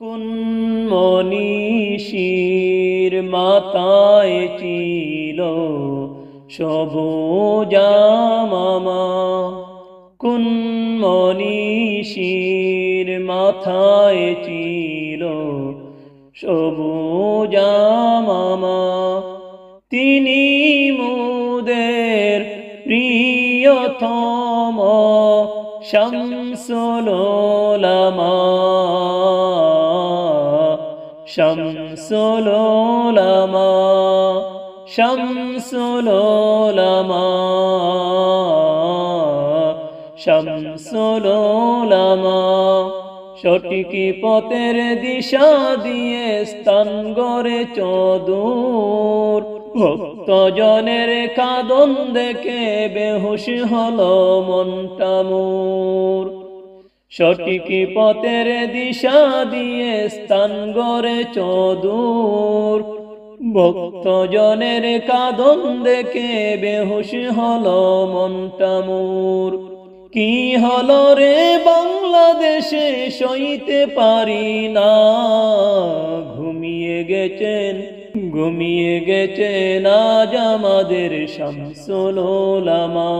কোন মনীষীর মাতায় ছিল সবুজামামা কোন মনীষীর মাথায় ছিল সবুজামামা তিনি মুদের প্রিয়তম শামসুলোলামা শামসুলোলামা শামসুলোলামা শামসুলোলামা সঠিক পথের দিশা দিয়ে স্থান গড়ে চদূর। ভক্ত জনের কাদন দেখে বেহুশ হলো মনটা মোর। সঠিক পথের দিশা দিয়ে স্থান গড়ে চদূর। ভক্ত জনের কাদন দেখে বেহুশ হলো মনটা মোর। কি হল রে বাংলাদেশে সইতে পারি না। ঘুমিয়ে গেছেন ঘুমিয়ে গেছেন আজ আমাদের শামসুলোলামা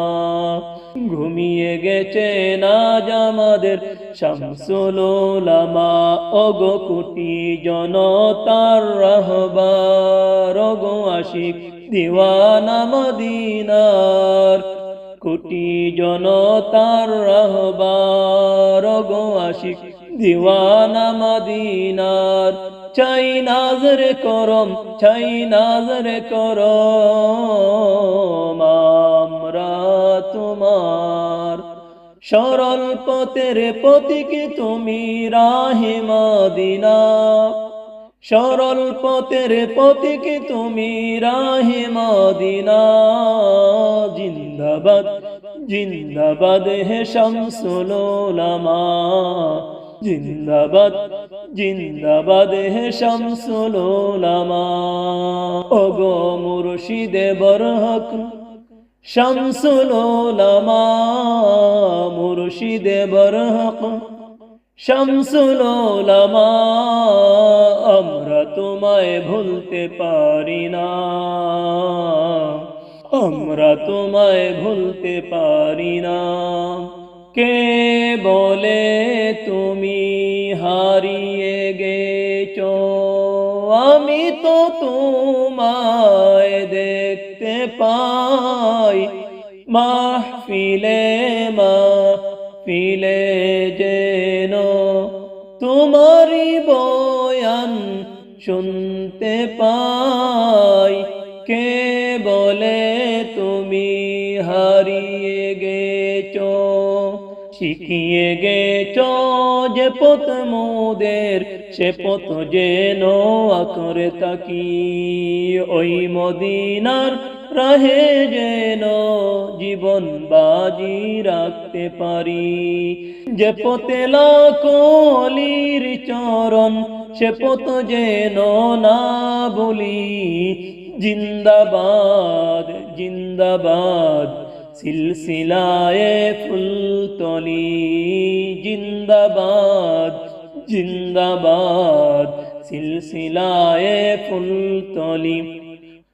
ঘুমিয়ে গেছে না জামাদের শামসুলোলামা অগ কুটি জনতার রহবার অগো আশিক দিওয়ানা মদিনার। কোটি জনতার রহবার গো আশিক দিওয়ানা মদিনার, চাই নাজরে করম, চাই নাজরে করম, আমরা তোমার। সরল পথের পথিক তুমি রাহে মদিনা। সরল পথের পথিক তুমি রাহে মদিনা। জিন্দাবাদ জিন্দাবাদ হে শামসুলোলামা জিন্দাবাদ জিন্দাবাদ হে শামসুলোলামা ওগো মুর্শিদে বরহক শামসুলোলামা মুর্শিদে বরহক শামসুলোলামা আমরা তোমায় ভুলতে পারি না। আমরা তোমায় ভুলতে পারি না। কে বলে তুমি হারিয়ে গেছ? আমি তো তোমায় দেখতে পাই। মাহফিলে মাহফিলে যেন তোমারই বয়ান শুনতে পাই। কে বলে তুমি হারিয়ে গেছ? শিখিয়ে গেছ যে পথ মোদের, সে পথ যেন আকরে তাকি ওই মদিনার রাহে যেন জীবন বাজি রাখতে পারি। যে পথে লাকলির চরণ, সে পথ যেন না বলি জিন্দাবাদ জিন্দাবাদ, সিলসিলায় ফুলতলি জিন্দাবাদ জিন্দাবাদ, সিলসিলায় ফুলতলি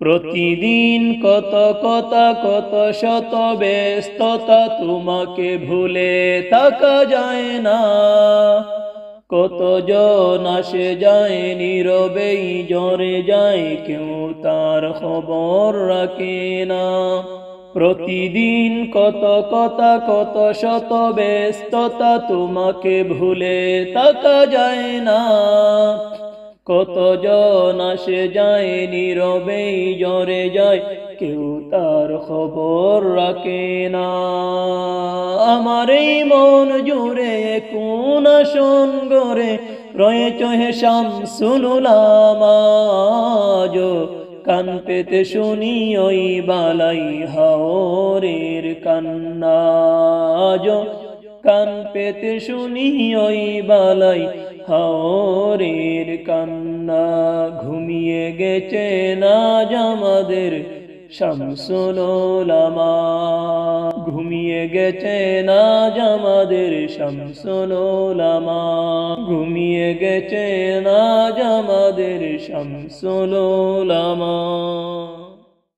প্রতিদিন কত কথা, কত শত ব্যস্ততা তোমাকে ভুলে থাকা যায় না। কত জন আসে যায় নীরবেই জ্বরে যায়, কেউ তার খবর রাখে না। প্রতিদিন কত কথা কত শত ব্যস্ততা তোমাকে ভুলে থাকা যায় না। কত জন আসে যায়, নীরবেই জরে যায়, কেউ তার খবর রাখে না। আমার এই মন জুড়ে কোন আসন গরে রয়েছ হে শামসুলামাজ কান পেতে শুনি ওই বালাই হাওরের কান্নাজ কান পেতে শুনি ওই বালাই হাওরের কান্না। ঘুমিয়ে গেছে না আমাদের শামসুলোলামা ঘুমিয়ে গেছে না জামাদের শামসুলোলামা ঘুমিয়ে গেছে না জামাদের শামসুলোলামা